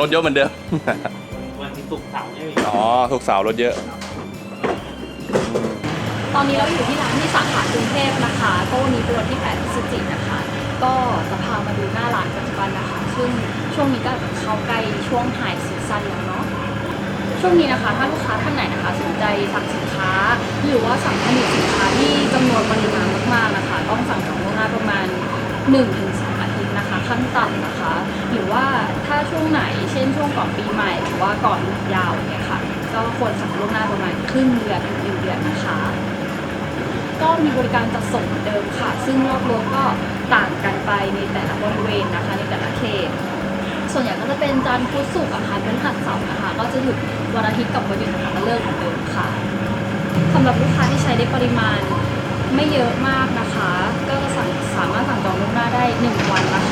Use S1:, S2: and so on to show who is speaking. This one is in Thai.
S1: รถเยอะเหมือนเดิม
S2: วันที่ศุกร์เสาร์ไม่มี
S1: อ๋อทุกเสาร์รถเยอะ
S3: ตอนนี้เราอยู่ที่ร้านที่สาขากรุงเทพนะคะ ก็วันนี้เป็นวันที่8พฤศจิกายนนะคะ ก็จะพามาดูหน้าร้านปัจจุบันนะคะ ซึ่งช่วงนี้ก็อาจจะเข้าใกล้ช่วงไฮซีซั่นแล้วเนาะ ช่วงนี้นะคะถ้าลูกค้าท่านไหนนะคะสนใจสั่งสินค้า หรือว่าสั่งผลิตสินค้าที่จำนวนปริมาณมากๆนะคะ ต้องสั่งจองล่วงหน้าประมาณ1-2อาทิตย์นะคะ ขั้นต่ำนะคะ หรือว่าถ้าช่วงไหนเช่นช่วงก่อนปีใหม่ หรือว่าก่อนหยุดยาวอย่างเงี้ยค่ะก็ควรสั่งล่วงหน้าประมาณครึ่งเดือนถึงหนึ่งเดือนนะคะ ก็มีบริการจัดส่งเหมือนเดิมค่ะ ซึ่งรอบรถก็ต่างกันไปในแต่ละบริเวณนะคะในแต่ละเขตส่วนใหญ่ก็จะเป็นจันทร์พุธศุกร์อาคารเป็นหัดเสาร์นะคะ ก็จะหยุดวันอาทิตย์กับวันหยุดนะคะก็เลิกเหมือนเดิมค่ะสำหรับลูกค้าที่ใช้ได้ปริมาณไม่เยอะมากนะคะ ก็จะสั่งสามารถสั่งจองล่วงหน้าได้ 1 วันนะคะ